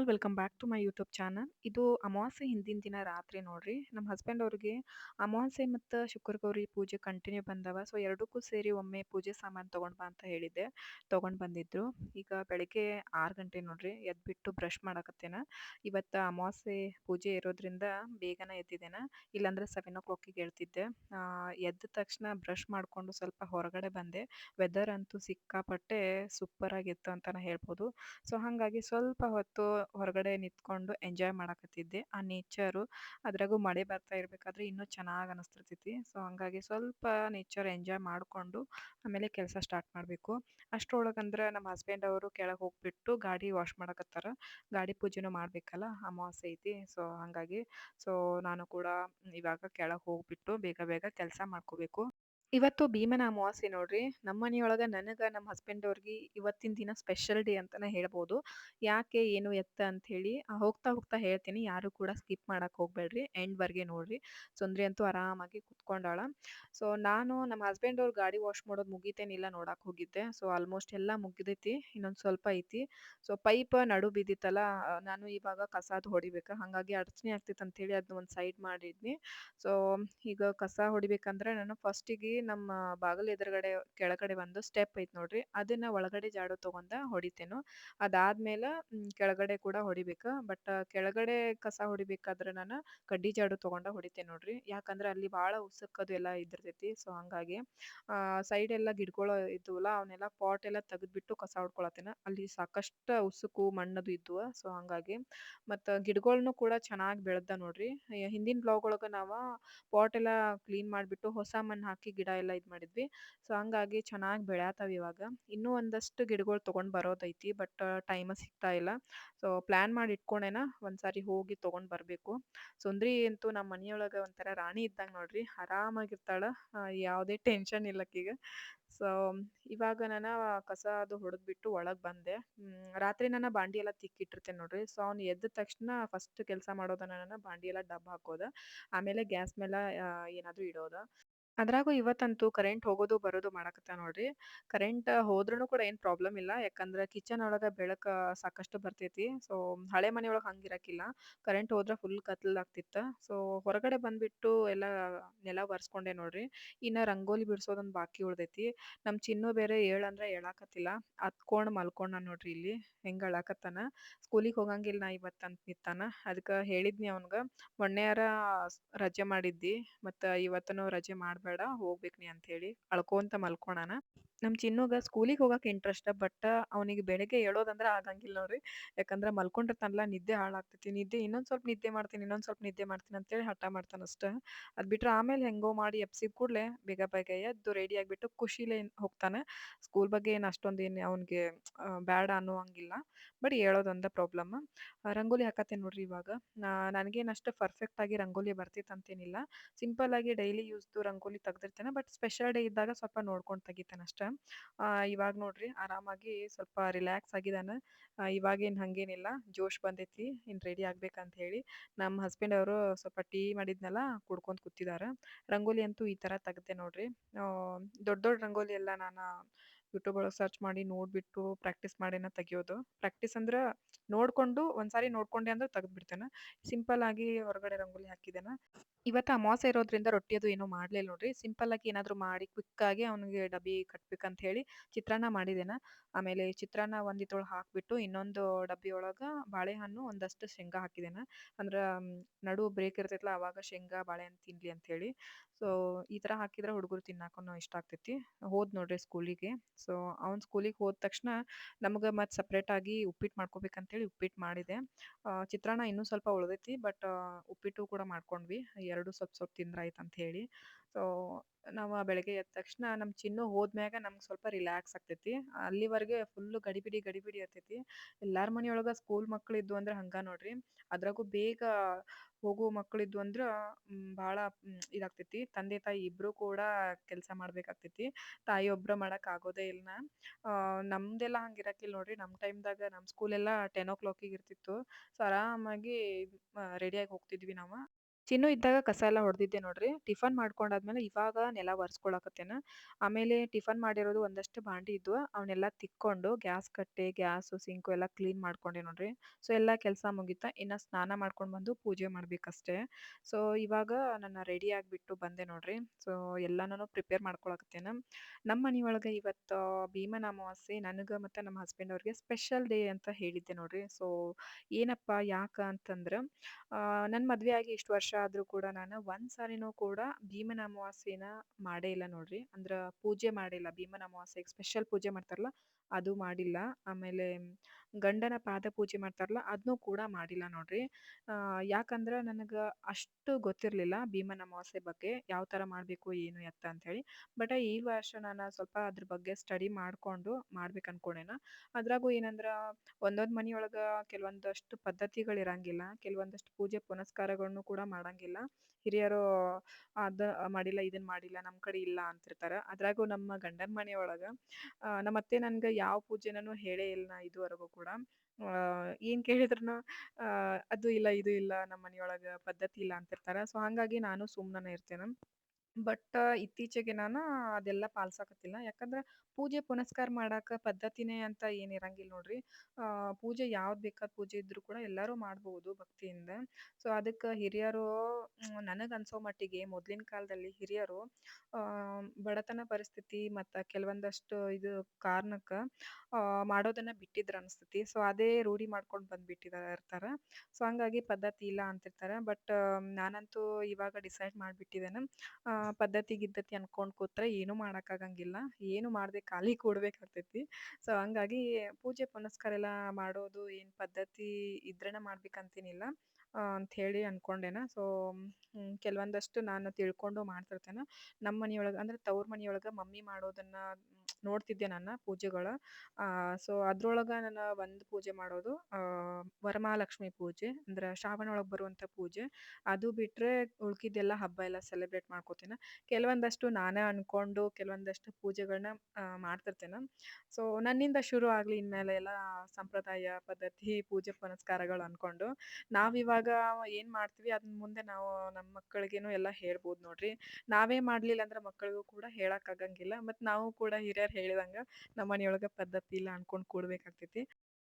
All welcome back to my YouTube channel. ಇದು ಅಮಾವಾಸ್ಯೆ ಹಿಂದಿನ ದಿನ ರಾತ್ರಿ ನೋಡ್ರಿ. ನಮ್ಮ ಹಸ್ಬೆಂಡ್ ಅವ್ರಿಗೆ ಅಮಾವಾಸ್ಯೆ ಮತ್ತು ಶುಕ್ರ ಗೌರಿ ಪೂಜೆ ಕಂಟಿನ್ಯೂ ಬಂದವ. ಸೊ ಎರಡಕ್ಕೂ ಸೇರಿ ಒಮ್ಮೆ ಪೂಜೆ ಸಾಮಾನು ತೊಗೊಂಡು ಬಾ ಅಂತ ಹೇಳಿದ್ದೆ. ತೊಗೊಂಡು ಬಂದಿದ್ರು. ಈಗ ಬೆಳಗ್ಗೆ ಆರು ಗಂಟೆ ನೋಡ್ರಿ, ಎದ್ಬಿಟ್ಟು ಬ್ರಷ್ ಮಾಡಕತ್ತೇನ ಇವತ್ತು ಅಮಾವಾಸ್ಯೆ ಪೂಜೆ ಇರೋದ್ರಿಂದ ಬೇಗನೆ ಎದ್ದಿದ್ದೇನ. ಇಲ್ಲಾಂದ್ರೆ 7:00ಗೆ ಏಳ್ತಿದ್ದೆ. ಆ, ಎದ್ದ ತಕ್ಷಣ ಬ್ರಷ್ ಮಾಡಿಕೊಂಡು ಸ್ವಲ್ಪ ಹೊರಗಡೆ ಬಂದೆ. ವೆದರ್ ಅಂತೂ ಸಿಕ್ಕಾಪಟ್ಟೆ ಸೂಪರಾಗಿತ್ತು ಅಂತಾನೆ ಹೇಳ್ಬೋದು. ಸೊ ಹಾಗಾಗಿ ಸ್ವಲ್ಪ ಹೊತ್ತು ಹೊರಗಡೆ ನಿಂತ್ಕೊಂಡು ಎಂಜಾಯ್ ಮಾಡಕತ್ತಿದ್ದೆ ಆ ನೇಚರು ಅದ್ರಾಗೂ ಮಳೆ ಬರ್ತಾ ಇರಬೇಕಾದ್ರೆ ಇನ್ನೂ ಚೆನ್ನಾಗಿ ಅನಿಸ್ತಿರ್ತೈತಿ. ಸೊ ಹಂಗಾಗಿ ಸ್ವಲ್ಪ ನೇಚರ್ ಎಂಜಾಯ್ ಮಾಡ್ಕೊಂಡು ಆಮೇಲೆ ಕೆಲಸ ಸ್ಟಾರ್ಟ್ ಮಾಡಬೇಕು. ಅಷ್ಟರೊಳಗಂದ್ರೆ ನಮ್ಮ ಹಸ್ಬೆಂಡ್ ಅವರು ಕೆಳಗೆ ಹೋಗ್ಬಿಟ್ಟು ಗಾಡಿ ವಾಶ್ ಮಾಡಕತ್ತಾರ. ಗಾಡಿ ಪೂಜೆನೂ ಮಾಡಬೇಕಲ್ಲ, ಅಮಾವಾಸ್ಯೆ ಐತಿ. ಸೊ ಹಂಗಾಗಿ ಸೊ ನಾನು ಕೂಡ ಇವಾಗ ಕೆಳಗೆ ಹೋಗ್ಬಿಟ್ಟು ಬೇಗ ಬೇಗ ಕೆಲಸ ಮಾಡ್ಕೋಬೇಕು. ಇವತ್ತು ಭೀಮನ ಅಮಾವಾಸ್ಯೆ ನೋಡ್ರಿ. ನಮ್ಮ ಮನೆಯೊಳಗೆ ನನಗೆ, ನಮ್ಮ ಹಸ್ಬೆಂಡ್ ಅವ್ರಿಗೆ ಇವತ್ತಿನ ದಿನ ಸ್ಪೆಷಲ್ ಡೇ ಅಂತಾನೆ ಹೇಳ್ಬೋದು. ಯಾಕೆ, ಏನು ಎತ್ತ ಅಂತ ಹೇಳಿ ಹೋಗ್ತಾ ಹೋಗ್ತಾ ಹೇಳ್ತೀನಿ. ಯಾರು ಕೂಡ ಸ್ಕಿಪ್ ಮಾಡಕ್ ಹೋಗ್ಬೇಡ್ರಿ. ಎಂಡ್ ವರ್ಗೆ ನೋಡ್ರಿ. ಸುಂದ್ರಿ ಅಂತೂ ಆರಾಮಾಗಿ ಕುತ್ಕೊಂಡಾಳ. ಸೊ ನಾನು ನಮ್ಮ ಹಸ್ಬೆಂಡ್ ಅವ್ರ ಗಾಡಿ ವಾಶ್ ಮಾಡೋದು ಮುಗಿತೇನಿಲ್ಲ ನೋಡಕ್ಕೆ ಹೋಗಿದ್ದೆ. ಸೊ ಆಲ್ಮೋಸ್ಟ್ ಎಲ್ಲ ಮುಗಿದೈತಿ ಇನ್ನೊಂದು ಸ್ವಲ್ಪ ಐತಿ. ಸೊ ಪೈಪ್ ನಡು ಬಿದ್ದಿತ್ತಲ್ಲ, ನಾನು ಇವಾಗ ಕಸ ಹೊಡಿಬೇಕು ಹಾಗಾಗಿ ಅಡಚಣೆ ಆಗ್ತೈತೆ ಅಂತ ಹೇಳಿ ಅದನ್ನ ಒಂದು ಸೈಡ್ ಮಾಡಿದ್ನಿ. ಸೊ ಈಗ ಕಸ ಹೊಡಿಬೇಕಂದ್ರೆ ನಾನು ಫಸ್ಟಿಗೆ ನಮ್ಮ ಬಾಗಿಲ ಎದುರುಗಡೆ ಕೆಳಗಡೆ ಒಂದು ಸ್ಟೆಪ್ ಐತ್ ನೋಡ್ರಿ. ಅದನ್ನ ಒಳಗಡೆ ಜಾಡು ತಗೊಂಡ ಹೊಡಿತೇನು. ಅದಾದ್ಮೇಲೆ ಕೆಳಗಡೆ ಕೂಡ ಹೊಡಿಬೇಕು, ಬಟ್ ಕೆಳಗಡೆ ಕಸ ಹೊಡಿಬೇಕಾದ್ರೆ ನಾನು ಕಡ್ಡಿ ಜಾಡು ತಗೊಂಡ ಹೊಡಿತೇನೆ ನೋಡ್ರಿ. ಯಾಕಂದ್ರೆ ಅಲ್ಲಿ ಬಹಳ ಉಸುಕ್ ಅದು ಎಲ್ಲ ಇದ್ದಿರ್ತೈತಿ. ಸೊ ಹಂಗಾಗಿ ಸೈಡ್ ಎಲ್ಲ ಗಿಡಗಳು ಇದ್ವಲ್ಲ ಅವನ್ನೆಲ್ಲ ಪಾಟ್ ಎಲ್ಲ ತೆಗೆದ್ಬಿಟ್ಟು ಕಸ ಹೊಡ್ಕೊಳತ್ತೇನ. ಅಲ್ಲಿ ಸಾಕಷ್ಟು ಉಸುಕು, ಮಣ್ಣದು ಇದ್ವು. ಸೊ ಹಂಗಾಗಿ, ಮತ್ತ ಗಿಡಗಳ್ನು ಕೂಡ ಚೆನ್ನಾಗಿ ಬೆಳೆದ ನೋಡ್ರಿ. ಹಿಂದಿನ ಬ್ಲಾಗ್ ಒಳಗೆ ನಾವ ಪಾಟ್ ಎಲ್ಲ ಕ್ಲೀನ್ ಮಾಡಿಬಿಟ್ಟು ಹೊಸ ಮಣ್ಣು ಹಾಕಿ ಗಿಡ ಎಲ್ಲ ಇದು ಮಾಡಿದ್ವಿ. ಸೊ ಹಂಗಾಗಿ ಚೆನ್ನಾಗಿ ಬೆಳ್ಯಾತಾವ ಇವಾಗ. ಇನ್ನೂ ಒಂದಷ್ಟು ಗಿಡಗಳು ತಗೊಂಡ್ ಬರೋದೈತಿ. ಬಟ್ ಟೈಮ ಸಿಗ್ತಾ ಇಲ್ಲ. ಸೊ ಪ್ಲ್ಯಾನ್ ಮಾಡಿ ಇಟ್ಕೊಂಡೇನ ಒಂದ್ಸಾರಿ ಹೋಗಿ ತಗೊಂಡ್ ಬರಬೇಕು ಸುಂದ್ರಿ ಅಂತೂ ನಮ್ಮ ಮನೆಯೊಳಗೆ ಒಂಥರ ರಾಣಿ ಇದ್ದಂಗೆ ನೋಡ್ರಿ. ಆರಾಮಾಗಿರ್ತಾಳೆ ಯಾವುದೇ ಟೆನ್ಷನ್ ಇಲ್ಲ ಆಕಿಗೆ. ಸೊ ಇವಾಗ ನಾನು ಕಸ ಅದು ಹೊಡೆದ್ಬಿಟ್ಟು ಒಳಗೆ ಬಂದೆ. ರಾತ್ರಿ ನಾನು ಬಾಂಡಿ ಎಲ್ಲ ತಿಕ್ಕಿಟ್ಟಿರ್ತೇನೆ ನೋಡ್ರಿ. ಸೊ ಅವ್ನು ಎದ್ದ ತಕ್ಷಣ ಫಸ್ಟ್ ಕೆಲಸ ಮಾಡೋದನ್ನ ನಾನು ಬಾಂಡಿ ಎಲ್ಲ ಡಬ್ಬ ಹಾಕೋದ. ಆಮೇಲೆ ಗ್ಯಾಸ್ ಮೇಲೆ ಏನಾದ್ರು ಇಡೋದ. ಅದ್ರಾಗೂ ಇವತ್ತಂತೂ ಕರೆಂಟ್ ಹೋಗೋದು ಬರೋದು ಮಾಡಕತ್ತಾನ ನೋಡ್ರಿ. ಕರೆಂಟ್ ಹೋದ್ರುನು ಕೂಡ ಏನ್ ಪ್ರಾಬ್ಲಮ್ ಇಲ್ಲ. ಯಾಕಂದ್ರೆ ಕಿಚನ್ ಒಳಗ ಬೆಳಕ ಸಾಕಷ್ಟು ಬರ್ತೈತಿ. ಸೊ, ಹಳೆ ಮನೆಯೊಳಗ ಹಂಗ್ ಇರಾಕಿಲ್ಲ. ಕರೆಂಟ್ ಹೋದ್ರ ಫುಲ್ ಕತ್ಲದಾಗ್ತಿತ್ತ. ಸೊ, ಹೊರಗಡೆ ಬಂದ್ಬಿಟ್ಟು ಎಲ್ಲ ನೆಲ ಒರೆಸ್ಕೊಂಡೆ ನೋಡ್ರಿ. ಇನ್ನ ರಂಗೋಲಿ ಬಿಡ್ಸೋದೊಂದ್ ಬಾಕಿ ಉಳ್ದೈತಿ. ನಮ್ಮ ಚಿನ್ನು ಬೇರೆ ಏಳಂದ್ರೆ ಏಳಾಕತ್ತಿಲ್ಲ. ಅತ್ಕೊಂಡ್ ಮಲ್ಕೊಂಡಾನ ನೋಡ್ರಿ ಇಲ್ಲಿ. ಹೆಂಗ್ ಅಳಾಕತ್ತಾನ. ಸ್ಕೂಲಿಗೆ ಹೋಗಂಗಿಲ್ಲ ನಾ ಇವತ್ ಅಂತ ನಿಂತಾನ. ಅದಕ್ಕ ಹೇಳಿದ್ನಿ ಅವ್ನ್ಗ ಮೊನ್ನೆಯಾರ ರಜೆ ಮಾಡಿದ್ದಿ ಮತ್ತ ಇವತ್ತನು ರಜೆ ಮಾಡ್ಬೇಡ ಹೋಗ್ಬೇಕ್ ನೀ ಅಂತ ಹೇಳಿ ಅಳ್ಕೊಂತ ಮಲ್ಕೊಳಣ ನಮ್ ಚಿನ್ನುಗ ಸ್ಕೂಲಿಗ್ ಹೋಗಾಕ ಇಂಟ್ರೆಸ್ಟ್ ಬಟ್ ಅವನಿಗೆ ಬೆಳಗ್ಗೆ ಏಳೋದಂದ್ರ ಆಗಂಗಿಲ್ಲ ನೋಡ್ರಿ. ಯಾಕಂದ್ರ ಮಲ್ಕೊಂಡಿರ್ತಾನಲ್ಲ, ನಿದ್ದೆ ಹಾಳಾಗ್ತೈತಿ. ನಿದ್ದೆ ಇನ್ನೊಂದ್ ಸ್ವಲ್ಪ ನಿದ್ದೆ ಮಾಡ್ತೀನಿ, ಇನ್ನೊಂದ್ ಸ್ವಲ್ಪ ನಿದ್ದೆ ಮಾಡ್ತೀನಿ ಅಂತೇಳಿ ಹಠ ಮಾಡ್ತಾನ ಅಷ್ಟ. ಅದ್ ಬಿಟ್ರೆ ಆಮೇಲೆ ಹೆಂಗೋ ಮಾಡಿ ಎಬ್ಸಿದ ಕೂಡಲೇ ಬೇಗ ಬೇಗ ಎದ್ದು ರೆಡಿ ಆಗ್ಬಿಟ್ಟು ಖುಷಿಲೇ ಹೋಗ್ತಾನ. ಸ್ಕೂಲ್ ಬಗ್ಗೆ ಏನ್ ಅಷ್ಟೊಂದ್ ಏನ್ ಅವನಿಗೆ ಬ್ಯಾಡ ಅನ್ನೋ ಹಂಗಿಲ್ಲ. ಬಟ್ ಹೇಳೋದೊಂದ ಪ್ರಾಬ್ಲಮ್. ರಂಗೋಲಿ ಹಾಕತ್ತೇನ್ ನೋಡ್ರಿ ಇವಾಗ. ನನಗೇನ್ ಪರ್ಫೆಕ್ಟ್ ಆಗಿ ರಂಗೋಲಿ ಬರ್ತೈತೆ ಅಂತೇನಿಲ್ಲ. ಸಿಂಪಲ್ ಆಗಿ ಡೈಲಿ ಯೂಸ್ದು ರಂಗೋಲಿ ತೆಗ್ದಿರ್ತೇನೆ. ಬಟ್ ಸ್ಪೆಷಲ್ ಡೇ ಇದ್ದಾಗ ಸ್ವಲ್ಪ ನೋಡ್ಕೊಂಡು ತೆಗಿತೇನೆ ಅಷ್ಟೇ ಇವಾಗ ನೋಡ್ರಿ ಆರಾಮಾಗಿ ಸ್ವಲ್ಪ ರಿಲ್ಯಾಕ್ಸ್ ಆಗಿದ್ದಾನೆ ಇವಾಗೇನು ಹಂಗೇನಿಲ್ಲ, ಜೋಶ್ ಬಂದೈತಿ. ಇನ್ ರೆಡಿ ಆಗ್ಬೇಕಂತ ಹೇಳಿ. ನಮ್ಮ ಹಸ್ಬೆಂಡ್ ಅವರು ಸ್ವಲ್ಪ ಟೀ ಮಾಡಿದ್ನೆಲ್ಲ, ಕುಡ್ಕೊಂಡು ಕೂತಿದ್ದಾರೆ ರಂಗೋಲಿ ಅಂತೂ ಈ ತರ ತೆಗ್ದೆ ನೋಡ್ರಿ. ದೊಡ್ಡ ದೊಡ್ಡ್ ರಂಗೋಲಿ ಎಲ್ಲ ನಾನ ಯೂಟ್ಯೂಬ್ ಒಳಗೆ ಸರ್ಚ್ ಮಾಡಿ ನೋಡ್ಬಿಟ್ಟು ಪ್ರಾಕ್ಟೀಸ್ ಮಾಡಿನ ತೆಗಿಯೋದು. ಪ್ರಾಕ್ಟೀಸ್ ಅಂದ್ರೆ ನೋಡ್ಕೊಂಡು ಒಂದ್ಸಾರಿ ನೋಡ್ಕೊಂಡೆ ಅಂದ್ರೆ ತೆಗೆದು ಬಿಡ್ತೇನೆ ಸಿಂಪಲ್ ಆಗಿ ಹೊರಗಡೆ ರಂಗೋಲಿ ಹಾಕಿದೇನ. ಇವತ್ತು ಅಮಾವಾಸ್ಯೆ ಇರೋದ್ರಿಂದ ರೊಟ್ಟಿ ಅದು ಏನೂ ಮಾಡ್ಲಿಲ್ಲ ನೋಡ್ರಿ. ಸಿಂಪಲ್ ಆಗಿ ಏನಾದ್ರು ಮಾಡಿ ಕ್ವಿಕ್ ಆಗಿ ಅವ್ನಿಗೆ ಡಬ್ಬಿ ಕಟ್ಬೇಕಂತ ಹೇಳಿ ಚಿತ್ರಾನ್ನ ಮಾಡಿದೇನ. ಆಮೇಲೆ ಚಿತ್ರಾನ್ನ ಒಂದ್ ಹಾಕಿಬಿಟ್ಟು ಇನ್ನೊಂದು ಡಬ್ಬಿ ಒಳಗ ಬಾಳೆಹಣ್ಣು ಒಂದಷ್ಟು ಶೇಂಗಾ ಹಾಕಿದೇನ. ಅಂದ್ರೆ ನಡು ಬ್ರೇಕ್ ಇರ್ತೈತಲ್ಲ ಅವಾಗ ಶೇಂಗಾ, ಬಾಳೆಹಣ್ಣು ತಿನ್ಲಿ ಅಂತ ಹೇಳಿ. ಸೊ ಈ ತರ ಹಾಕಿದ್ರೆ ಹುಡುಗರು ತಿನ್ನಾಕನು ಇಷ್ಟ ಆಗ್ತೈತಿ. ಹೋದ್ ನೋಡ್ರಿ ಸ್ಕೂಲಿಗೆ. ಸೊ, ಅವ್ನು ಸ್ಕೂಲಿಗೆ ಹೋದ ತಕ್ಷಣ ನಮಗೆ ಮತ್ ಸಪ್ರೇಟಾಗಿ ಉಪ್ಪಿಟ್ಟು ಮಾಡ್ಕೋಬೇಕಂತೇಳಿ ಉಪ್ಪಿಟ್ಟು ಮಾಡಿದೆ. ಚಿತ್ರಾನ್ನ ಇನ್ನೂ ಸ್ವಲ್ಪ ಉಳಿದೈತಿ, ಬಟ್ ಉಪ್ಪಿಟ್ಟು ಕೂಡ ಮಾಡ್ಕೊಂಡ್ವಿ. ಎರಡು ಸ್ವಲ್ಪ ಸ್ವಲ್ಪ ತಿಂದ್ರಾಯ್ತು ಅಂತ ಹೇಳಿ. ಸೊ ನಾವು ಬೆಳಗ್ಗೆ ಎದ್ದ ತಕ್ಷಣ ನಮ್ ಚಿನ್ನು ಹೋದ್ಮ್ಯಾಗ ನಮ್ಗೆ ಸ್ವಲ್ಪ ರಿಲ್ಯಾಕ್ಸ್ ಆಗ್ತೈತಿ. ಅಲ್ಲಿವರೆಗೆ ಫುಲ್ ಗಡಿಬಿಡಿ ಗಡಿಬಿಡಿ ಇರ್ತೈತಿ. ಎಲ್ಲರ ಮನೆಯೊಳಗೆ ಸ್ಕೂಲ್ ಮಕ್ಳು ಇದ್ವು ಅಂದ್ರೆ ಹಂಗೆ ನೋಡ್ರಿ. ಅದ್ರಾಗೂ ಬೇಗ ಹೋಗೋ ಮಕ್ಕಳು ಇದ್ವು ಅಂದ್ರ ಮ್, ಇದಾಗ್ತೈತಿ. ತಂದೆ ತಾಯಿ ಇಬ್ಬರೂ ಕೂಡ ಕೆಲಸ ಮಾಡ್ಬೇಕಾಗ್ತೈತಿ. ತಾಯಿ ಒಬ್ಬರು ಮಾಡಕ್ ಆಗೋದೇ ಇಲ್ಲ. ನಮ್ಮದೆಲ್ಲ ಹಂಗ್ ಇರಾಕಿಲ್ಲ ನೋಡ್ರಿ. ನಮ್ಮ ಟೈಮ್ದಾಗ ನಮ್ಮ ಸ್ಕೂಲ್ ಎಲ್ಲ ಟೆನ್ ಓ ಕ್ಲಾಕಿಗೆ ಇರ್ತಿತ್ತು. ಸೊ ಆರಾಮಾಗಿ ರೆಡಿಯಾಗಿ ಹೋಗ್ತಿದ್ವಿ ನಾವ. ಚಿನ್ನು ಇದ್ದಾಗ ಕಸ ಎಲ್ಲ ಹೊಡೆದಿದ್ದೆ ನೋಡ್ರಿ. ಟಿಫನ್ ಮಾಡ್ಕೊಂಡಾದ್ಮೇಲೆ ಇವಾಗ ನೆಲ ಒರೆಸ್ಕೊಳಕತ್ತೇನ. ಆಮೇಲೆ ಟಿಫನ್ ಮಾಡಿರೋದು ಒಂದಷ್ಟು ಬಾಂಡಿ ಇದ್ವು. ಅವನ್ನೆಲ್ಲ ತಿಕ್ಕೊಂಡು ಗ್ಯಾಸ್ ಕಟ್ಟೆ, ಗ್ಯಾಸು, ಸಿಂಕು ಎಲ್ಲ ಕ್ಲೀನ್ ಮಾಡ್ಕೊಂಡೆ ನೋಡ್ರಿ. ಸೊ ಎಲ್ಲ ಕೆಲಸ ಮುಗಿತಾ ಇನ್ನು ಸ್ನಾನ ಮಾಡ್ಕೊಂಡು ಬಂದು ಪೂಜೆ ಮಾಡ್ಬೇಕಷ್ಟೇ. ಸೊ ಇವಾಗ ನನ್ನ ರೆಡಿ ಆಗ್ಬಿಟ್ಟು ಬಂದೆ ನೋಡ್ರಿ. ಸೊ ಎಲ್ಲಾನು ಪ್ರಿಪೇರ್ ಮಾಡ್ಕೊಳಕತ್ತೇನ. ನಮ್ಮ ಮನಿ ಒಳಗ ಇವತ್ತು ಭೀಮನ ಅಮಾವಾಸ್ಯೆ ನನಗೆ ಮತ್ತೆ ನಮ್ಮ ಹಸ್ಬೆಂಡ್ ಅವ್ರಿಗೆ ಸ್ಪೆಷಲ್ ಡೇ ಅಂತ ಹೇಳಿದ್ದೆ ನೋಡ್ರಿ. ಸೊ ಏನಪ್ಪ ಯಾಕ ಅಂತಂದ್ರೆ ನನ್ನ ಮದ್ವೆ ಆಗಿ ಇಷ್ಟು ವರ್ಷ ಆದ್ರೂ ಕೂಡ ನಾನು ಒಂದ್ ಸಾರಿನೂ ಕೂಡ ಭೀಮನ ಅಮಾವಾಸ್ಯೆನ ಮಾಡೇ ಇಲ್ಲ ನೋಡ್ರಿ. ಅಂದ್ರ ಪೂಜೆ ಮಾಡಿಲ್ಲ. ಭೀಮನ ಅಮಾವಾಸ್ಯೆಗೆ ಸ್ಪೆಷಲ್ ಪೂಜೆ ಮಾಡ್ತಾರಲ್ಲ, ಅದು ಮಾಡಿಲ್ಲ. ಆಮೇಲೆ ಗಂಡನ ಪಾದ ಪೂಜೆ ಮಾಡ್ತಾರಲ್ಲ ಅದನ್ನೂ ಕೂಡ ಮಾಡಿಲ್ಲ ನೋಡ್ರಿ. ಯಾಕಂದ್ರೆ ನನಗೆ ಅಷ್ಟು ಗೊತ್ತಿರಲಿಲ್ಲ ಭೀಮನ ಅಮಾವಾಸ್ಯೆ ಬಗ್ಗೆ, ಯಾವ ತರ ಮಾಡಬೇಕು, ಏನು ಎತ್ತ ಅಂತ ಹೇಳಿ. ಬಟ್ ಈ ವರ್ಷ ನಾನು ಸ್ವಲ್ಪ ಅದ್ರ ಬಗ್ಗೆ ಸ್ಟಡಿ ಮಾಡ್ಕೊಂಡು ಮಾಡ್ಬೇಕು ಅನ್ಕೊಂಡೇನ. ಅದ್ರಾಗೂ ಏನಂದ್ರೆ, ಒಂದೊಂದ್ ಮನೆಯೊಳಗೆ ಕೆಲವೊಂದಷ್ಟು ಪದ್ಧತಿಗಳು ಇರಂಗಿಲ್ಲ. ಕೆಲವೊಂದಷ್ಟು ಪೂಜೆ ಪುನಸ್ಕಾರಗಳನ್ನು ಕೂಡ ಮಾಡಂಗಿಲ್ಲ. ಹಿರಿಯರು ಅದ ಮಾಡಿಲ್ಲ, ಇದನ್ ಮಾಡಿಲ್ಲ ನಮ್ಮ ಕಡೆ ಇಲ್ಲ ಅಂತಿರ್ತಾರ. ಅದ್ರಾಗೂ ನಮ್ಮ ಗಂಡನ ಮನೆಯೊಳಗ ನಮ್ಮ ಅತ್ತೆ ನನ್ಗೆ ಯಾವ ಪೂಜೆನನು ಹೇಳೇ ಇಲ್ಲ ಇದುವರೆಗೂ ಕೂಡ. ಏನು ಆ, ಅದು ಇಲ್ಲ, ಇದು ಇಲ್ಲ, ನಮ್ಮ ಮನಿಯೊಳಗ ಪದ್ಧತಿ ಇಲ್ಲ ಅಂತಿರ್ತಾರ. ಸೊ, ಹಂಗಾಗಿ ನಾನು ಸುಮ್ಮನೆ ಇರ್ತೇನೆ ಬಟ್, ಇತ್ತೀಚೆಗೆ ನಾನು ಅದೆಲ್ಲ ಪಾಲ್ಸಕತ್ತಿಲ್ಲ. ಯಾಕಂದ್ರ ಪೂಜೆ ಪುನಸ್ಕಾರ ಮಾಡಾಕ ಪದ್ಧತಿನೇ ಅಂತ ಏನು ಇರಂಗಿಲ್ಲ ನೋಡ್ರಿ. ಪೂಜೆ ಯಾವ್ದು ಬೇಕಾದ ಪೂಜೆ ಇದ್ರು ಕೂಡ ಎಲ್ಲರೂ ಮಾಡ್ಬಹುದು ಭಕ್ತಿಯಿಂದ. ಸೊ, ಅದಕ್ಕೆ ಹಿರಿಯರು ನನಗೆ ಅನ್ಸೋ ಮಟ್ಟಿಗೆ ಮೊದಲಿನ ಕಾಲದಲ್ಲಿ ಹಿರಿಯರು ಬಡತನ ಪರಿಸ್ಥಿತಿ ಮತ್ತು ಕೆಲವೊಂದಷ್ಟು ಇದು ಕಾರಣಕ್ಕೆ ಮಾಡೋದನ್ನು ಮಾಡೋದನ್ನ ಅನಿಸ್ತೈತಿ. ಸೊ, ಅದೇ ರೂಢಿ ಮಾಡ್ಕೊಂಡು ಬಂದುಬಿಟ್ಟಿದ್ದಾರೆ ಇರ್ತಾರೆ ಸೊ, ಹಂಗಾಗಿ ಪದ್ಧತಿ ಇಲ್ಲ ಅಂತಿರ್ತಾರೆ ಬಟ್ ನಾನಂತೂ ಇವಾಗ ಡಿಸೈಡ್ ಮಾಡಿಬಿಟ್ಟಿದ್ದೇನೆ ಪದ್ಧತಿ ಗಿದ್ದತಿ ಅನ್ಕೊಂಡು ಕೂತ್ರೆ ಏನು ಮಾಡೋಕ್ಕಾಗಂಗಿಲ್ಲ. ಏನು ಮಾಡ್ದೆ ಖಾಲಿ ಕೂಡ್ಬೇಕಾಗ್ತೈತಿ. ಸೊ, ಹಂಗಾಗಿ ಪೂಜೆ ಪುನಸ್ಕಾರ ಎಲ್ಲ ಮಾಡೋದು ಏನು ಪದ್ಧತಿ ಇದ್ರೇನ ಮಾಡ್ಬೇಕಂತೇನಿಲ್ಲ. ಹೇಳಿ ಅನ್ಕೊಂಡೇನ. ಸೊ ಕೆಲವೊಂದಷ್ಟು ನಾನು ತಿಳ್ಕೊಂಡು ಮಾಡ್ತಿರ್ತೇನೆ ನಮ್ಮ ಮನಿಯೊಳಗ ಅಂದ್ರೆ ತವ್ರ ಮನಿಯೊಳಗ ಮಮ್ಮಿ ಮಾಡೋದನ್ನ ನೋಡ್ತಿದ್ದೆ ನನ್ನ ಪೂಜೆಗಳ. ಸೊ, ಅದ್ರೊಳಗೆ ನಾನು ಒಂದು ಪೂಜೆ ಮಾಡೋದು ವರಮಹಾಲಕ್ಷ್ಮಿ ಪೂಜೆ. ಅಂದ್ರೆ ಶ್ರಾವಣ ಒಳಗೆ ಬರುವಂತ ಪೂಜೆ. ಅದು ಬಿಟ್ರೆ ಉಳ್ಕಿದ್ದೆಲ್ಲ ಹಬ್ಬ ಎಲ್ಲ ಸೆಲೆಬ್ರೇಟ್ ಮಾಡ್ಕೋತೀನಿ ಕೆಲವೊಂದಷ್ಟು ನಾನೇ ಅನ್ಕೊಂಡು ಕೆಲವೊಂದಷ್ಟು ಪೂಜೆಗಳನ್ನ ಮಾಡ್ತಿರ್ತೇನೆ. ಸೊ, ನನ್ನಿಂದ ಶುರು ಆಗಲಿ, ಇನ್ಮೇಲೆ ಎಲ್ಲಾ ಸಂಪ್ರದಾಯ ಪದ್ಧತಿ, ಪೂಜೆ ಪುನಸ್ಕಾರಗಳು ಅನ್ಕೊಂಡು. ನಾವ್ ಇವಾಗ ಏನ್ ಮಾಡ್ತೀವಿ ಅದನ್ನ ಮುಂದೆ ನಾವು ನಮ್ಮ ಮಕ್ಕಳಿಗೇನು ಎಲ್ಲಾ ಹೇಳ್ಬೋದು ನೋಡ್ರಿ. ನಾವೇ ಮಾಡಲಿಲ್ಲ ಅಂದ್ರೆ ಮಕ್ಕಳಿಗೂ ಕೂಡ ಹೇಳಕ್ಕಾಗಂಗಿಲ್ಲ ಮತ್ತು ಮತ್ ನಾವು ಕೂಡ ಹಿರಿಯರ್ ಹೇಳಿದಂಗ ನಮ್ಮ ಮನೆಯೊಳಗ ಪದ್ಧತಿ ಇಲ್ಲ ಅನ್ಕೊಂಡು ಕೂಡ್ಬೇಕಾಗ್ತೈತಿ.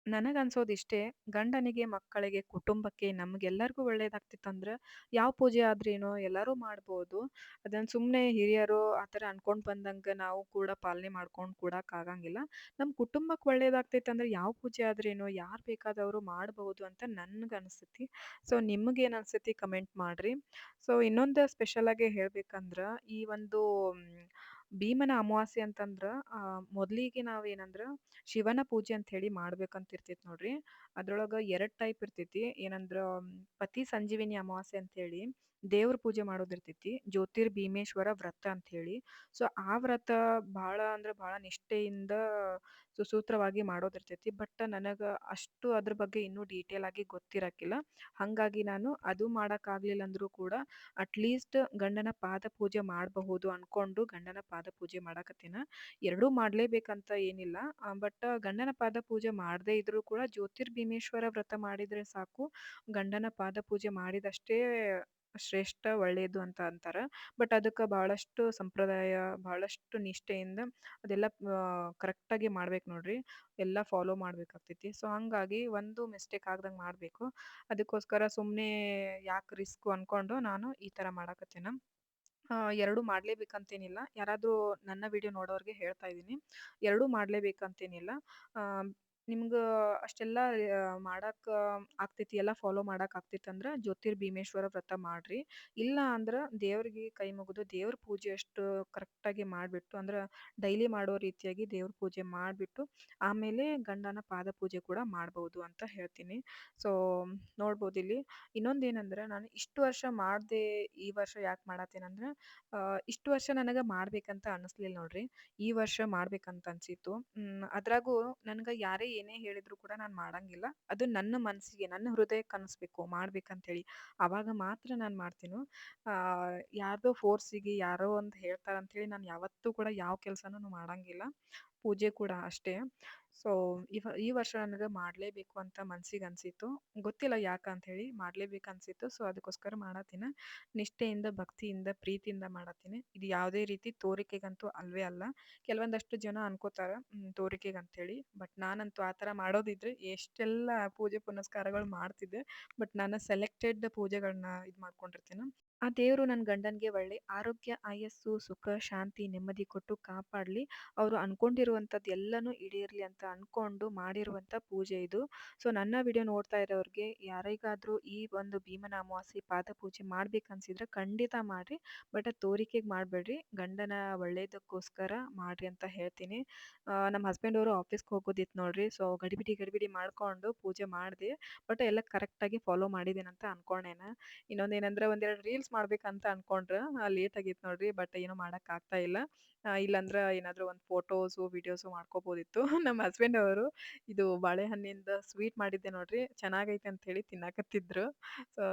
ನನಗೆ ಅನ್ಸೋದು ಇಷ್ಟೇ ಗಂಡನಿಗೆ ಮಕ್ಕಳಿಗೆ ಕುಟುಂಬಕ್ಕೆ ನಮಗೆಲ್ಲರಿಗೂ ಒಳ್ಳೇದಾಗ್ತಿತ್ತಂದ್ರೆ ಯಾವ ಪೂಜೆ ಆದ್ರೇನು ಎಲ್ಲಾರು ಮಾಡ್ಬೋದು. ಅದನ್ ಸುಮ್ಮನೆ ಹಿರಿಯರು ಆ ಥರ ಅನ್ಕೊಂಡ್ ಬಂದಂಗ ನಾವು ಕೂಡ ಪಾಲನೆ ಮಾಡ್ಕೊಂಡು ಕೂಡಕ್ಕಾಗಂಗಿಲ್ಲ ನಮ್ಮ ನಮ್ ಕುಟುಂಬಕ್ಕೆ ಒಳ್ಳೇದಾಗ್ತೈತ್ ಅಂದ್ರೆ ಯಾವ ಪೂಜೆ ಆದ್ರೇನು ಯಾರು ಬೇಕಾದವರು ಮಾಡಬಹುದು ಅಂತ ನನಗೆ ಅನಿಸ್ತೈತಿ ಸೊ ನಿಮಗೇನು ಅನಿಸ್ತೈತಿ ಅನ್ಸೈತಿ ಕಮೆಂಟ್ ಮಾಡ್ರಿ. ಸೊ, ಇನ್ನೊಂದು ಸ್ಪೆಷಲ್ ಆಗಿ ಹೇಳ್ಬೇಕಂದ್ರ ಈ ಒಂದು ಭೀಮನ ಅಮಾವಾಸ್ಯೆ ಅಂತಂದ್ರೆ ಮೊದಲಿಗೆ ನಾವು ಏನಂದ್ರೆ ಶಿವನ ಪೂಜೆ ಅಂತ ಹೇಳಿ ಮಾಡ್ಬೇಕಂತ ಇರ್ತೈತೆ ನೋಡ್ರಿ. ಅದ್ರೊಳಗ ಎರಡ್ ಟೈಪ್ ಇರ್ತೈತಿ. ಏನಂದ್ರ ಪತಿ ಸಂಜೀವಿನಿ ಅಮಾವಾಸ್ಯೆ ಅಂತ ಹೇಳಿ ದೇವ್ರ ಪೂಜೆ ಮಾಡೋದಿರ್ತೈತಿ ಜ್ಯೋತಿರ್ ಭೀಮೇಶ್ವರ ವ್ರತ ಅಂತ ಹೇಳಿ. ಸೊ ಆ ವ್ರತ ಬಾಳ ಅಂದ್ರ ಬಾಳ ನಿಷ್ಠೆಯಿಂದ ಸುಸೂತ್ರವಾಗಿ ಮಾಡೋದಿರ್ತೈತಿ ಬಟ್ ನನಗ ಅಷ್ಟು ಅದ್ರ ಬಗ್ಗೆ ಇನ್ನೂ ಡೀಟೇಲ್ ಆಗಿ ಗೊತ್ತಿರಕಿಲ್ಲ. ಹಂಗಾಗಿ ನಾನು ಅದು ಮಾಡಕ್ ಆಗ್ಲಿಲ್ಲ ಅಂದ್ರು ಕೂಡ ಅಟ್ ಲೀಸ್ಟ್ ಗಂಡನ ಪಾದ ಪೂಜೆ ಮಾಡಬಹುದು ಅನ್ಕೊಂಡು ಗಂಡನ ಪಾದ ಪೂಜೆ ಮಾಡಕತ್ತೇನ. ಎರಡೂ ಮಾಡ್ಲೇಬೇಕಂತ ಏನಿಲ್ಲ. ಬಟ್ ಗಂಡನ ಪಾದ ಪೂಜೆ ಮಾಡದೇ ಇದ್ರೂ ಕೂಡ ಜ್ಯೋತಿರ್ ಭೀಮೇಶ್ವರ ವ್ರತ ಮಾಡಿದ್ರೆ ಸಾಕು. ಗಂಡನ ಪಾದ ಪೂಜೆ ಮಾಡಿದಷ್ಟೇ ಶ್ರೇಷ್ಠ ಒಳ್ಳೆಯದು ಅಂತ ಅಂತಾರ. ಬಟ್ ಅದಕ್ಕೆ ಬಹಳಷ್ಟು ಸಂಪ್ರದಾಯ ಬಹಳಷ್ಟು ನಿಷ್ಠೆಯಿಂದ ಅದೆಲ್ಲ ಕರೆಕ್ಟಾಗಿ ಮಾಡ್ಬೇಕು ನೋಡ್ರಿ. ಎಲ್ಲ ಫಾಲೋ ಮಾಡ್ಬೇಕಾಗ್ತೈತಿ. ಸೊ ಹಂಗಾಗಿ ಒಂದು ಮಿಸ್ಟೇಕ್ ಆಗ್ದಂಗೆ ಮಾಡಬೇಕು ಅದಕ್ಕೋಸ್ಕರ ಸುಮ್ಮನೆ ಯಾಕೆ ರಿಸ್ಕ್ ಅನ್ಕೊಂಡು ನಾನು ಈ ತರ ಮಾಡಕತ್ತೇನ. ಎರಡೂ ಮಾಡ್ಲೇಬೇಕಂತೇನಿಲ್ಲ. ಯಾರಾದ್ರೂ ನನ್ನ ವಿಡಿಯೋ ನೋಡೋರಿಗೆ ಹೇಳ್ತಾ ಇದೀನಿ. ಎರಡು ಮಾಡ್ಲೇಬೇಕಂತೇನಿಲ್ಲ. ಆ ಅಷ್ಟೆಲ್ಲ ಅಷ್ಟೆಲ್ಲಾ ಮಾಡಾಕ ಆಗ್ತೈತಿ, ಎಲ್ಲ ಫಾಲೋ ಮಾಡಾಕ್ ಅಂದ್ರೆ ಜ್ಯೋತಿರ್ ಭೀಮೇಶ್ವರ ವ್ರತ ಮಾಡ್ರಿ. ಇಲ್ಲ ಅಂದ್ರೆ ದೇವ್ರಿಗೆ ಕೈ ಮುಗಿದು ದೇವ್ರ ಪೂಜೆ ಅಷ್ಟು ಕರೆಕ್ಟಾಗಿ ಮಾಡಿಬಿಟ್ಟು ಅಂದ್ರೆ ಡೈಲಿ ಮಾಡೋ ರೀತಿಯಾಗಿ ದೇವ್ರ ಪೂಜೆ ಮಾಡಿಬಿಟ್ಟು ಆಮೇಲೆ ಗಂಡನ ಪಾದ ಪೂಜೆ ಕೂಡ ಮಾಡ್ಬೋದು ಅಂತ ಹೇಳ್ತೀನಿ. ಸೊ ನೋಡ್ಬೋದು ಇಲ್ಲಿ. ಇನ್ನೊಂದು ಏನಂದ್ರೆ ನಾನು ಇಷ್ಟು ವರ್ಷ ಮಾಡಿದೆ ಈ ವರ್ಷ ಯಾಕೆ ಮಾಡತ್ತೇನಂದ್ರೆ ಇಷ್ಟು ವರ್ಷ ನನಗೆ ಮಾಡ್ಬೇಕಂತ ಅನ್ನಿಸ್ಲಿಲ್ಲ ನೋಡ್ರಿ. ಈ ವರ್ಷ ಮಾಡ್ಬೇಕಂತ ಅನ್ಸಿತ್ತು. ಅದ್ರಾಗೂ ನನಗೆ ಯಾರೇ ಏನೇ ಹೇಳಿದ್ರು ಕೂಡ ನಾನ್ ಮಾಡಂಗಿಲ್ಲ. ಅದು ನನ್ನ ಮನ್ಸಿಗೆ, ನನ್ನ ಹೃದಯಕ್ಕೆ ಅನ್ಸ್ಬೇಕು, ಮಾಡ್ಬೇಕಂತೇಳಿ ಅವಾಗ ಮಾತ್ರ ನಾನ್ ಮಾಡ್ತೀನೋ ಆ ಫೋರ್ಸಿಗೆ ಯಾರೋ ಒಂದ್ ಹೇಳ್ತಾರ ಅಂತ ಹೇಳಿ ನಾನ್ ಯಾವತ್ತೂ ಕೂಡ ಯಾವ್ ಕೆಲಸನೂ ಮಾಡಂಗಿಲ್ಲ. ಪೂಜೆ ಕೂಡ ಅಷ್ಟೇ. ಸೊ ಇವ ಈ ವರ್ಷ ನನಗೆ ಮಾಡಲೇಬೇಕು ಅಂತ ಮನ್ಸಿಗೆ ಅನಿಸಿತ್ತು. ಗೊತ್ತಿಲ್ಲ ಯಾಕೆ ಅಂಥೇಳಿ ಮಾಡಲೇಬೇಕು ಅನಿಸಿತ್ತು. ಸೊ ಅದಕ್ಕೋಸ್ಕರ ಮಾಡತ್ತೀನಿ. ನಿಷ್ಠೆಯಿಂದ, ಭಕ್ತಿಯಿಂದ, ಪ್ರೀತಿಯಿಂದ ಮಾಡತ್ತೀನಿ. ಇದು ಯಾವುದೇ ರೀತಿ ತೋರಿಕೆಗಂತೂ ಅಲ್ವೇ ಅಲ್ಲ. ಕೆಲವೊಂದಷ್ಟು ಜನ ಅನ್ಕೋತಾರೆ ತೋರಿಕೆಗೆ ಅಂತೇಳಿ ಬಟ್ ನಾನಂತೂ ಆ ಥರ ಮಾಡೋದಿದ್ರೆ ಎಷ್ಟೆಲ್ಲ ಪೂಜೆ ಪುನಸ್ಕಾರಗಳು ಮಾಡ್ತಿದ್ದೆ ಬಟ್ ನಾನು ಸೆಲೆಕ್ಟೆಡ್ ಪೂಜೆಗಳನ್ನ ಇದು ಮಾಡ್ಕೊಂಡಿರ್ತೀನಿ. ಆ ದೇವರು ನನ್ನ ಗಂಡನಿಗೆ ಒಳ್ಳೆ ಆರೋಗ್ಯ, ಆಯಸ್ಸು, ಸುಖ, ಶಾಂತಿ, ನೆಮ್ಮದಿ ಕೊಟ್ಟು ಕಾಪಾಡಲಿ. ಅವರು ಅಂದ್ಕೊಂಡಿರುವಂಥದ್ದು ಎಲ್ಲನೂ ಈಡೇರಲಿ ಅಂತ ಅಂದ್ಕೊಂಡು ಮಾಡಿರುವಂಥ ಪೂಜೆ ಇದು. ಸೊ, ನನ್ನ ವಿಡಿಯೋ ನೋಡ್ತಾ ಇರೋರಿಗೆ ಯಾರಿಗಾದರೂ ಈ ಒಂದು ಭೀಮನ ಅಮಾವಾಸ್ಯೆ ಪಾದ ಪೂಜೆ ಮಾಡ್ಬೇಕನ್ಸಿದ್ರೆ ಖಂಡಿತ ಮಾಡಿರಿ. ಬಟ್ ಅದು ತೋರಿಕೆಗೆ ಮಾಡಬೇಡ್ರಿ. ಗಂಡನ ಒಳ್ಳೆಯದಕ್ಕೋಸ್ಕರ ಮಾಡಿರಿ ಅಂತ ಹೇಳ್ತೀನಿ. ನಮ್ಮ ಹಸ್ಬೆಂಡ್ ಅವರು ಆಫೀಸ್ಗೆ ಹೋಗೋದಿತ್ತು ನೋಡ್ರಿ. ಸೊ, ಗಡಿಬಿಡಿ ಗಡಿಬಿಡಿ ಮಾಡಿಕೊಂಡು ಪೂಜೆ ಮಾಡಿದೆ. ಬಟ್ ಎಲ್ಲ ಕರೆಕ್ಟಾಗಿ ಫಾಲೋ ಮಾಡಿದ್ದೀನಿ ಅಂತ ಇನ್ನೊಂದು ಏನಂದ್ರೆ ಒಂದೆರಡು ರೀಲ್ಸ್ ಮಾಡ್ಬೇಕಂತ ಅನ್ಕೊಂಡ್ರೆ ಲೇಟ್ ಆಗೈತೆ ನೋಡ್ರಿ ಬಟ್ ಏನು ಮಾಡೋಕ್ಕಾಗ್ತಾ ಇಲ್ಲ. ಆ, ಇಲ್ಲಾಂದ್ರೆ ಏನಾದರೂ ಒಂದು ಫೋಟೋಸು ವಿಡಿಯೋಸು ಮಾಡ್ಕೋಬೋದಿತ್ತು. ನಮ್ಮ ಹಸ್ಬೆಂಡ್ ಅವರು ಇದು ಬಾಳೆಹಣ್ಣಿಂದ ಸ್ವೀಟ್ ಮಾಡಿದ್ದೆ ನೋಡ್ರಿ ಚೆನ್ನಾಗೈತೆ ಅಂತೇಳಿ ತಿನ್ನಕತ್ತಿದ್ರು. ಸೊ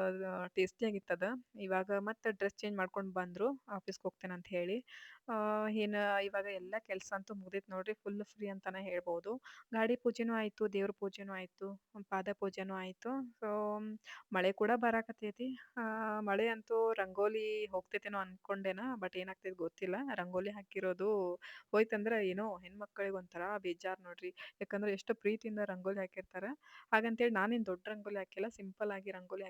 ಟೇಸ್ಟಿಯಾಗಿತ್ತದ. ಇವಾಗ ಮತ್ತೆ ಡ್ರೆಸ್ ಚೇಂಜ್ ಮಾಡ್ಕೊಂಡು ಬಂದರು ಆಫೀಸ್ಗೆ ಹೋಗ್ತೇನೆ ಅಂತ ಹೇಳಿ. ಏನು ಇವಾಗ ಎಲ್ಲ ಕೆಲಸ ಅಂತೂ ಮುಗ್ದೈತೆ ನೋಡ್ರಿ ಫುಲ್ ಫ್ರೀ ಅಂತಲೇ ಹೇಳ್ಬೋದು. ಗಾಡಿ ಪೂಜೆನೂ ಆಯಿತು ದೇವ್ರ ಪೂಜೆನೂ ಆಯಿತು ಪಾದ ಪೂಜೆನೂ ಆಯಿತು. ಸೊ ಮಳೆ ಕೂಡ ಬರಾಕತ್ತೈತಿ. ಮಳೆ ಅಂತೂ ರಂಗೋಲಿ ಹೋಗ್ತೈತೇನೋ ಅನ್ಕೊಂಡೇನ ಬಟ್ ಏನಾಗ್ತೈತಿ ಗೊತ್ತಿಲ್ಲ. ರಂಗೋಲಿ ಹಾಕಿರೋದು ಹೋಯ್ತಂದ್ರೆ ಏನೋ ಹೆಣ್ಮಕ್ಳಿಗೆ ಒಂಥರ ಬೇಜಾರು ನೋಡ್ರಿ. ಯಾಕಂದ್ರೆ ಎಷ್ಟು ಪ್ರೀತಿಯಿಂದ ರಂಗೋಲಿ ಹಾಕಿರ್ತಾರೆ. ಹಾಗಂತೇಳಿ ನಾನೇನು ದೊಡ್ಡ ರಂಗೋಲಿ ಹಾಕಿಲ್ಲ ಸಿಂಪಲ್ ಆಗಿ ರಂಗೋಲಿ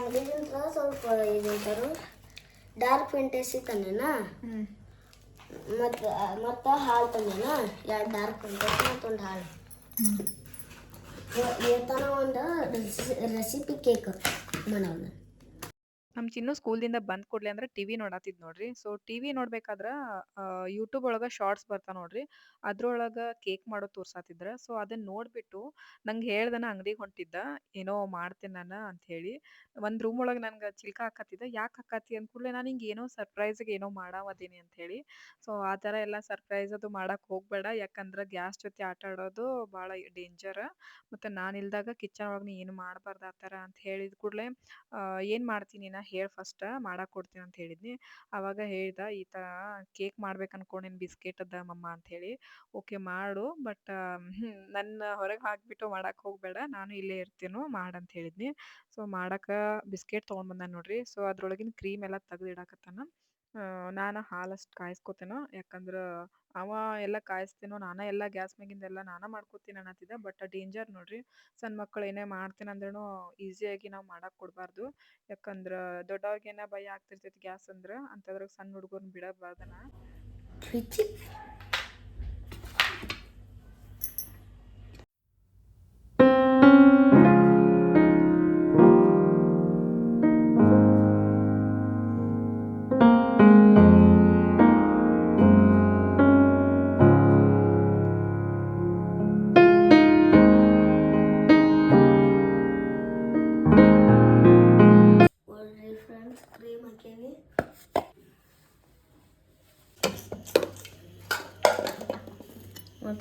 ಹಾಕಿದಾನ ನಂಗಲಿಂದ ಸ್ವಲ್ಪ ಇದಂತಾರು ಡಾರ್ಕ್ ಫ್ಯಾಂಟಸಿ ತಂದೇನ ಮತ್ತು ಮತ್ತು ಹಾಲು ತಂದೇನ ಎರಡು ಡಾರ್ಕ್ ಫ್ಯಾಂಟಸಿ ಮತ್ತು ಒಂದು ಹಾಲು ಇವತ್ತನ ಒಂದು ರೆಸಿಪಿ ಕೇಕ್ ಮಾಡೋಣ ನಮ್ಮ ಚಿನ್ನು ಸ್ಕೂಲ್ದಿಂದ ಬಂದ್ ಕೂಡಲೇ ಅಂದ್ರೆ ಟಿವಿ ನೋಡತಿದ್ ನೋಡ್ರಿ. ಸೊ, ಟಿವಿ ನೋಡ್ಬೇಕಾದ್ರ ಯೂಟ್ಯೂಬ್ ಒಳಗ ಶಾರ್ಟ್ಸ್ ಬರ್ತಾವ ನೋಡ್ರಿ. ಅದ್ರೊಳಗ ಕೇಕ್ ಮಾಡೋದು ತೋರ್ಸಾತಿದ್ರ. ಸೊ ಅದನ್ನ ನೋಡ್ಬಿಟ್ಟು ನಂಗೆ ಹೇಳ್ದನ ಅಂಗಡಿಗೆ ಹೊಂಟಿದ್ದ. ಏನೋ ಮಾಡ್ತೇನೆ ನಾನು ಅಂತ ಹೇಳಿ. ಒಂದು ರೂಮ್ ಒಳಗೆ ನನ್ಗೆ ಚಿಲ್ಕ ಹಾಕತ್ತಿದ್ದ. ಯಾಕೆ ಹಾಕತ್ತಿ ಅಂದ ಕೂಡಲೇ ನಾನು ಹಿಂಗೆ ಏನೋ ಸರ್ಪ್ರೈಸ್ಗೆ ಏನೋ ಮಾಡಾವದೀನಿ ಅಂತ ಹೇಳಿ. ಸೊ, ಆ ಥರ ಎಲ್ಲ ಸರ್ಪ್ರೈಸ್ ಅದು ಮಾಡಕ್ಕೆ ಹೋಗಬೇಡ. ಯಾಕಂದ್ರೆ ಗ್ಯಾಸ್ ಜೊತೆ ಆಟ ಆಡೋದು ಭಾಳ ಡೇಂಜರ್. ಮತ್ತು ನಾನು ಇಲ್ದಾಗ ಕಿಚನ್ ಒಳಗೆ ನೀ ಏನು ಮಾಡಬಾರ್ದು ಆ ಥರ ಅಂತ ಹೇಳಿದ ಕೂಡಲೇ ಏನು ಮಾಡ್ತೀನಿ ನಾ ಹೇಳಿ ಫಸ್ಟ್ ಮಾಡಕ್ಕೆ ಕೊಡ್ತೀನಿ ಅಂತ ಹೇಳಿದ್ನಿ. ಅವಾಗ ಹೇಳ್ದ, ಈ ಥರ ಕೇಕ್ ಮಾಡ್ಬೇಕು ಅನ್ಕೊಂಡೇನಿ ಬಿಸ್ಕೆಟ್ ಅದ ಮಮ್ಮ ಅಂತ ಹೇಳಿ. ಓಕೆ, ಮಾಡು, ಬಟ್ ನನ್ನ ಹೊರಗೆ ಹಾಕಿಬಿಟ್ಟು ಮಾಡಕ್ಕೆ ಹೋಗಬೇಡ, ನಾನು ಇಲ್ಲೇ ಇರ್ತೀನೋ ಮಾಡಂತ ಹೇಳಿದ್ನಿ. ಸೊ ಮಾಡಕ್ಕೆ ಬಿಸ್ಕೆಟ್ ತೊಗೊಂಡ್ಬಂದ ನೋಡ್ರಿ. ಸೊ ಅದ್ರೊಳಗಿನ ಕ್ರೀಮ್ ಎಲ್ಲ ತೆಗ್ದು ಇಡಾಕತ್ತಾನ ನಾನು ಹಾಲಷ್ಟು ಕಾಯಿಸ್ಕೊತೇನೋ, ಯಾಕಂದ್ರೆ ಅವ ಎಲ್ಲ ಕಾಯಿಸ್ತೇನೋ, ನಾನೇ ಎಲ್ಲ ಗ್ಯಾಸ್ ಮ್ಯಾಗಿಂದೆಲ್ಲ ನಾನೇ ಮಾಡ್ಕೋತೀನಿ ಅನ್ನತ್ತಿದ್ದ ಬಟ್ ಡೇಂಜರ್ ನೋಡ್ರಿ ಸಣ್ಣ ಮಕ್ಕಳು ಏನೇ ಮಾಡ್ತೀನಿ ಅಂದ್ರೂ ಈಸಿಯಾಗಿ ನಾವು ಮಾಡಕ್ಕೆ ಕೊಡಬಾರ್ದು. ಯಾಕಂದ್ರೆ ದೊಡ್ಡವ್ರಿಗೇನ ಭಯ ಆಗ್ತಿರ್ತೈತಿ ಗ್ಯಾಸ್ ಅಂದ್ರೆ ಅಂಥದ್ರಾಗ ಸಣ್ಣ ಹುಡುಗರ್ನ ಬಿಡಬಾರ್ದನ.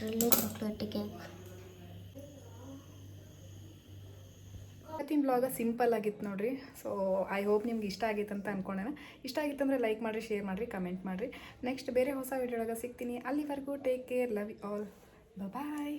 ನೋಡ್ರಿ ಚಾಕ್ಲೇಟ್ ಕೇಕ್ ಇವತ್ತಿನ ಬ್ಲಾಗ ಸಿಂಪಲ್ ಆಗಿತ್ತು ನೋಡಿರಿ. ಸೊ ಐ ಹೋಪ್ ನಿಮ್ಗೆ ಇಷ್ಟ ಆಗಿತ್ತು ಅಂತ ಅನ್ಕೊಂಡೇನೆ. ಇಷ್ಟ ಆಗಿತ್ತು ಅಂದರೆ ಲೈಕ್ ಮಾಡಿರಿ ಶೇರ್ ಮಾಡಿರಿ ಕಮೆಂಟ್ ಮಾಡಿರಿ. ನೆಕ್ಸ್ಟ್ ಬೇರೆ ಹೊಸ ವಿಡಿಯೋ ಒಳಗೆ ಸಿಗ್ತೀನಿ. ಅಲ್ಲಿವರೆಗೂ take care love all bye